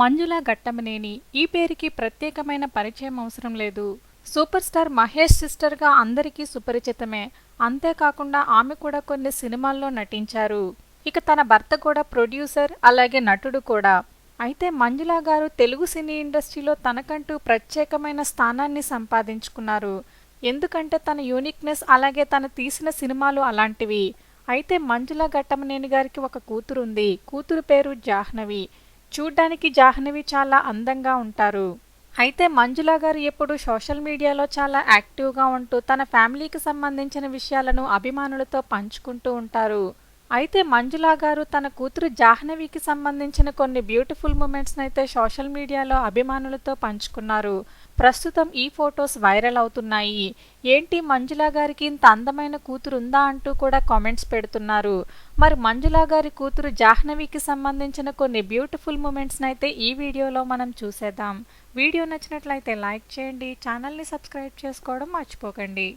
మంజుల గట్టమనేని ఈ పేరుకి ప్రత్యేకమైన పరిచయం అవసరం లేదు. సూపర్ స్టార్ మహేష్ సిస్టర్గా అందరికీ సుపరిచితమే. అంతేకాకుండా ఆమె కూడా కొన్ని సినిమాల్లో నటించారు. ఇక తన భర్త కూడా ప్రొడ్యూసర్ అలాగే నటుడు కూడా. అయితే మంజుల గారు తెలుగు సినీ ఇండస్ట్రీలో తనకంటూ ప్రత్యేకమైన స్థానాన్ని సంపాదించుకున్నారు. ఎందుకంటే తన యూనిక్నెస్ అలాగే తను తీసిన సినిమాలు అలాంటివి. అయితే మంజుల ఘట్టమనేని గారికి ఒక కూతురు ఉంది కూతురు పేరు జాహ్నవి. చూడ్డానికి జాహ్నవి చాలా అందంగా ఉంటారు. అయితే మంజుల గారు ఎప్పుడు సోషల్ మీడియాలో చాలా యాక్టివ్గా ఉంటూ తన ఫ్యామిలీకి సంబంధించిన విషయాలను అభిమానులతో పంచుకుంటూ ఉంటారు. అయితే మంజులా గారు తన కూతురు జాహ్నవికి సంబంధించిన కొన్ని బ్యూటిఫుల్ మూమెంట్స్ అయితే సోషల్ మీడియాలో అభిమానులతో పంచుకున్నారు. ప్రస్తుతం ఈ ఫొటోస్ వైరల్ అవుతున్నాయి. ఏంటి మంజులా గారికి ఇంత అందమైన కూతురు ఉందా అంటూ కూడా కామెంట్స్ పెడుతున్నారు. మరి మంజులా గారి కూతురు జాహ్నవికి సంబంధించిన కొన్ని బ్యూటిఫుల్ మూమెంట్స్ అయితే ఈ వీడియోలో మనం చూసేద్దాం. వీడియో నచ్చినట్లయితే లైక్ చేయండి ఛానల్ని సబ్స్క్రైబ్ చేసుకోవడం మర్చిపోకండి.